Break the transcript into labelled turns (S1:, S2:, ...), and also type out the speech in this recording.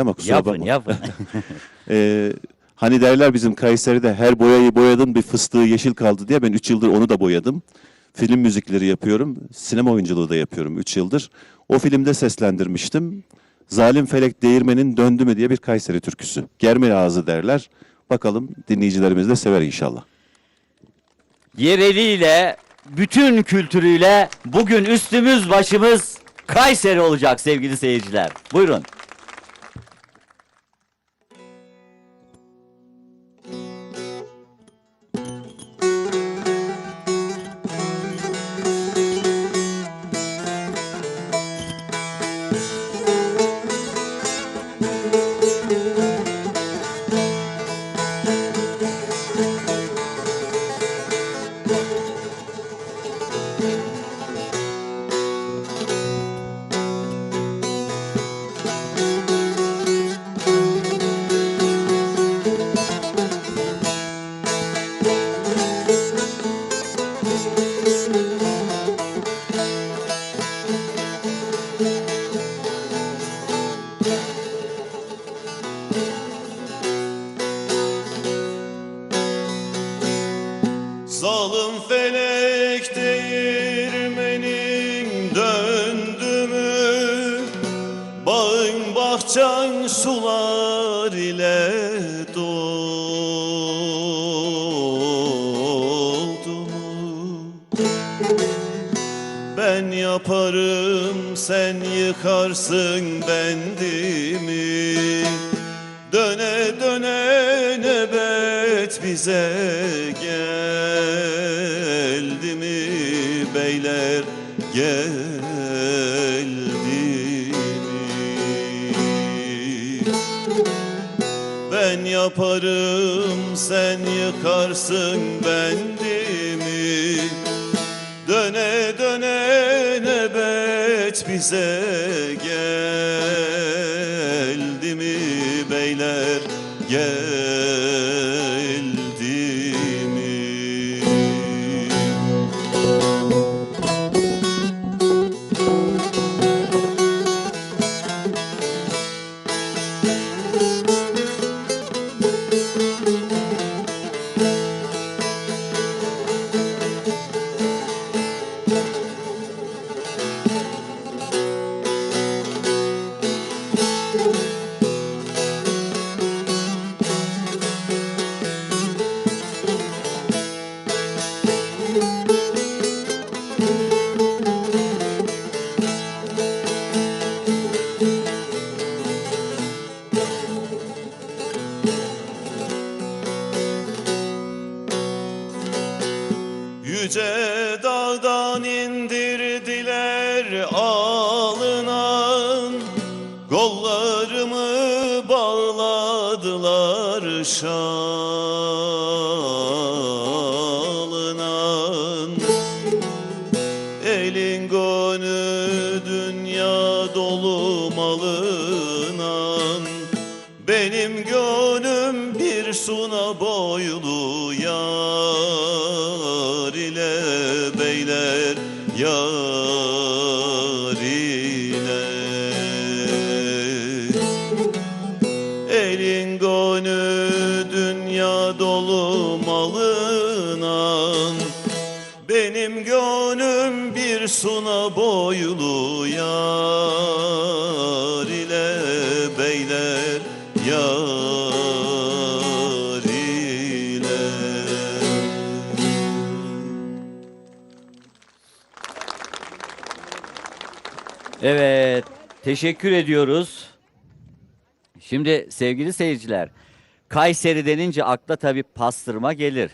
S1: ama kusura
S2: Yapın
S1: bakma.
S2: yapın.
S1: Ee, hani derler bizim Kayseri'de her boyayı boyadın bir fıstığı yeşil kaldı diye ben 3 yıldır onu da boyadım. Film müzikleri yapıyorum. Sinema oyunculuğu da yapıyorum 3 yıldır. O filmde seslendirmiştim. Zalim Felek Değirmenin Döndü mü diye bir Kayseri türküsü. Germe ağzı derler. Bakalım dinleyicilerimiz de sever inşallah.
S2: Yereliyle, bütün kültürüyle bugün üstümüz başımız Kayseri olacak sevgili seyirciler. Buyurun.
S3: Zalim felek değirmenin döndü mü? Bağın bahçen sular ile doldu mu? Ben yaparım sen yıkarsın bendimi. Döne döne nöbet bize beyler geldi Ben yaparım sen yıkarsın bendimi Döne döne nöbet bize geldi mi beyler? Geldi Yüce dağdan indirdiler alınan. Kollarımı bağladılar şalından Elin gönlü dünya dolu malından. Benim gönlüm bir suna boylu ile beyler yar ile Elin gönlü dünya dolu malından Benim gönlüm bir suna boylu yar
S2: Evet, teşekkür ediyoruz. Şimdi sevgili seyirciler, Kayseri denince akla tabii pastırma gelir.